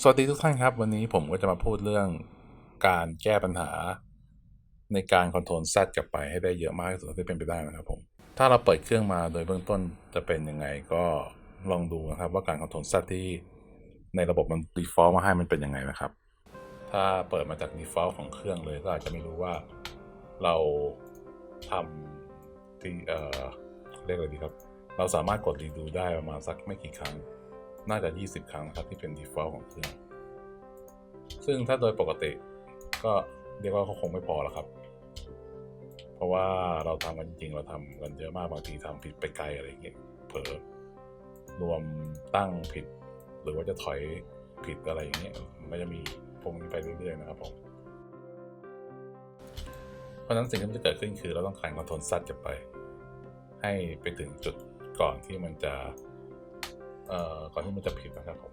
สวัสดีทุกท่านครับ วันนี้ผมก็จะมาพูดเรื่องการแก้ปัญหา ในการคอนโทรลแซดกลับไปให้ได้เยอะมากที่สุดที่เป็นไปได้นะครับผม ถ้าเราเปิดเครื่องมาโดยเบื้องต้นจะเป็นยังไงก็ลองดูนะครับ ว่าการคอนโทรลแซดที่ในระบบมัน default มาให้มันเป็นยังไงนะครับ ถ้าเปิดมาจาก default ของเครื่องเลยก็อาจจะไม่รู้ว่าเราทำที่เอ่อเรียกอะไรดีครับ เราสามารถกดรีดูได้ประมาณสักไม่กี่ครั้ง น่าจะ 20 ครั้งนะครับที่เป็น default ของเครื่อง ซึ่งถ้าโดยปกติก็เรียกว่าเขาคงไม่พอแล้วครับ เพราะว่าเราทำกันจริง ๆ เราทำกันเยอะมากบางทีทำผิดไปไกลอะไรอย่างเงี้ยเผลอรวมตั้งผิด หรือว่าจะถอยผิดอะไรอย่างเงี้ยมันจะมีพวกนี้ไปเรื่อยๆนะครับผมเพราะฉะนั้นสิ่งที่มันจะเกิดขึ้นคือเราต้องการคอนโทรลซัดกลับไป ให้ไปถึงจุดก่อนที่มันจะ ก่อนที่มันจะผิดนะครับผม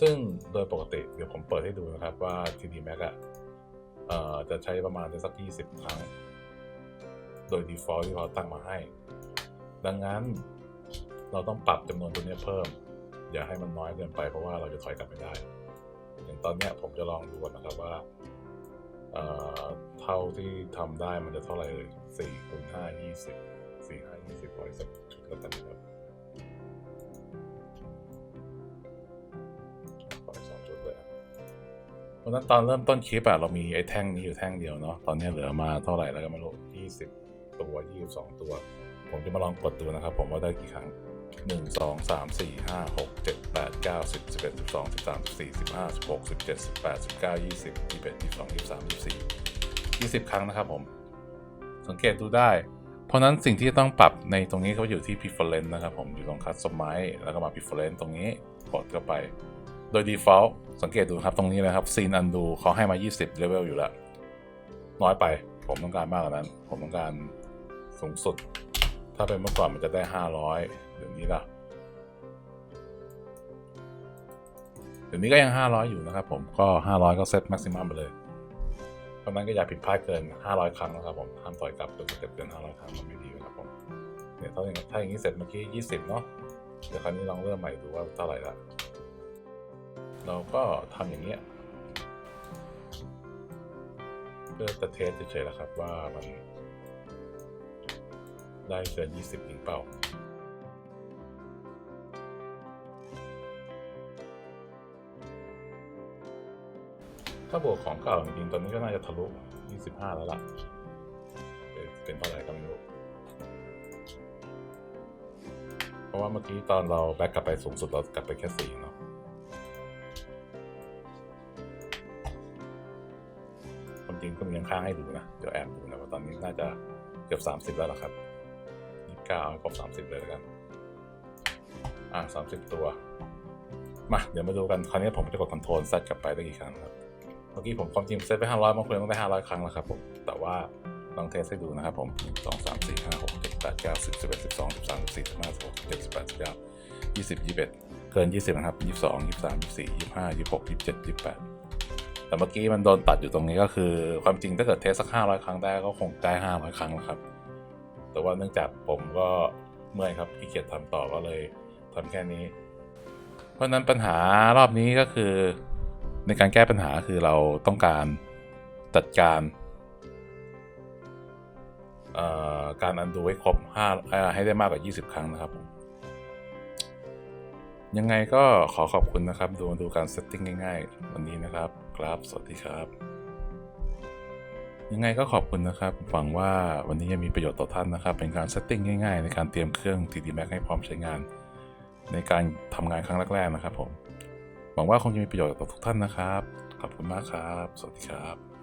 ซึ่งโดยปกติเดี๋ยวผมเปิดให้ดูนะครับว่า TD Max อะเอ่อจะใช้ประมาณสัก 20 ครั้ง โดย default ที่เราตั้งมาให้ ดังนั้นเราต้องปรับจำนวนตัวนี้เพิ่ม อย่าให้มันน้อยเกินไปเพราะว่าเราจะถอยกลับไม่ได้ อย่างตอนนี้ผมจะลองดูนะครับว่าเท่าที่ทำได้มันจะเท่าไหร่เลย4คูณ5 20 4 5 20ร้อยสักชุดแล้วกันนะครับ เพราะนั้นตอนเริ่มต้นคลิปอะเรามีไอ้แท่งนี้อยู่แท่งเดียวเนาะตอนนี้เหลือมาเท่าไหร่แล้วก็ไม่รู้ยี่สิบตัวยี่สิบสองตัว ผมจะมาลองกดดูนะครับ ผมว่าได้กี่ครั้งหนึ่งสองสามสี่ห้าหกเจ็ดแปดเก้าสิบสิบเอ็ดสิบสองสิบสามสิบสี่สิบห้าสิบหกสิบเจ็ดสิบแปดสิบเก้ายี่สิบยี่สิบเอ็ดยี่สิบสองยี่สิบสามยี่สิบสี่ยี่สิบครั้งนะครับผม สังเกตดูได้ เพราะฉะนั้นสิ่งที่ต้องปรับในตรงนี้เขาอยู่ที่ preference นะครับผมอยู่ตรง customize แล้วก็มา preference ตรงนี้กดเข้าไป โดย default สังเกตดูครับตรงนี้นะครับ scene undo เขาให้มา 20 level อยู่แล้ว น้อยไปผมต้องการมากกว่านั้น ผมต้องการสูงสุด ถ้าเป็นเมื่อก่อนมันจะได้ 500เดี๋ยวนี้ล่ะเดี๋ยวนี้ก็ยัง 500 อยู่นะครับผมก็ 500 ก็เซต maximum ไปเลยเพราะนั้นก็อย่าผิดพลาดเกิน 500 ครั้งนะครับผมห้ามถอยกลับจนสเต็ปเกิน 500 ครั้งมันไม่ดีนะครับผมเนี่ยถ้าอย่ถ้าอย่างนี้เสร็จเมื่อกี้ 20 เนาะเดี๋ยวคราวนี้ลองเริ่มใหม่ดูว่าเท่าไหร่ละ เราก็ทำอย่างเงี้ยเพื่อจะเทสเฉยๆแล้วครับว่ามันได้เกิน 20จริงเปล่าถ้าบวกของเก่าจริงๆตอนนี้ก็น่าจะทะลุ 25 แล้วล่ะเป็นเป็นเท่าไหร่ก็ไม่รู้ เพราะว่าเมื่อกี้ตอนเราแบ็กกลับไปสูงสุดเรากลับไปแค่สี่เนาะ ริงก็มียังค้างให้ดูนะ เดี๋ยวแอบดูนะว่าตอนนี้น่าจะเกือบ 30 แล้วละครับยี่สิบเก้าเสามสิบเลยแล้วกัน อ่ามสิบตัว มา เดี๋ยวมาดูกัน คราวนี้ผมจะกดคอนโทรลเซตกลับไปได้กี่ครั้งครับ เมื่อกี้ผมความจริงเซตไปห้าร้อยมาคุยต้องได้ 500 ครั้งแล้วครับผม แต่ว่าลองเทสให้ดูนะครับผมสองสามสี่ห้าหกเจ็ดแปดเก้าสิบสิบเอ็ดสิบสองสิบสามสิบสี่สิบห้าสิบหกสิบเจ็ดสิบแปดสิบเก้ายี่สิบยี่สิบเอ็ดเกินยี่สิบนะครับยี่สิบสองยี่สิบสามยี่สิบสี่ยี่สิบห้ายี่สิบหกยี่สิบเจ็ดยี่สิบแปด ต่เมื่อกี้มันโดนตัดอยู่ตรงนี้ก็คือ ความจริงถ้าเกิดเทสสัก500ครั้งได้ก็คงได้500ครั้งแล้วครับ แต่ว่าเนื่องจากผมก็เมื่อยครับขี้เกียจทำต่อก็เลยทำแค่นี้ เพราะนั้นปัญหารอบนี้ก็คือ ในการแก้ปัญหาคือเราต้องการจัดการการอันดูให้ครบ5ให้ได้มากกว่า 20 ครั้งนะครับ ยังไงก็ขอขอบคุณนะครับ ดูดูการเซตติ้งง่ายๆ วันนี้นะครับ ครับ สวัสดีครับ ยังไงก็ขอบคุณนะครับ หวังว่าวันนี้จะมีประโยชน์ต่อท่านนะครับ เป็นการเซตติ้งง่ายๆ ในการเตรียมเครื่อง TD Max ให้พร้อมใช้งาน ในการทำงานครั้งแรกๆนะครับผม หวังว่าคงจะมีประโยชน์ต่อทุกท่านนะครับ ขอบคุณมากครับ สวัสดีครับ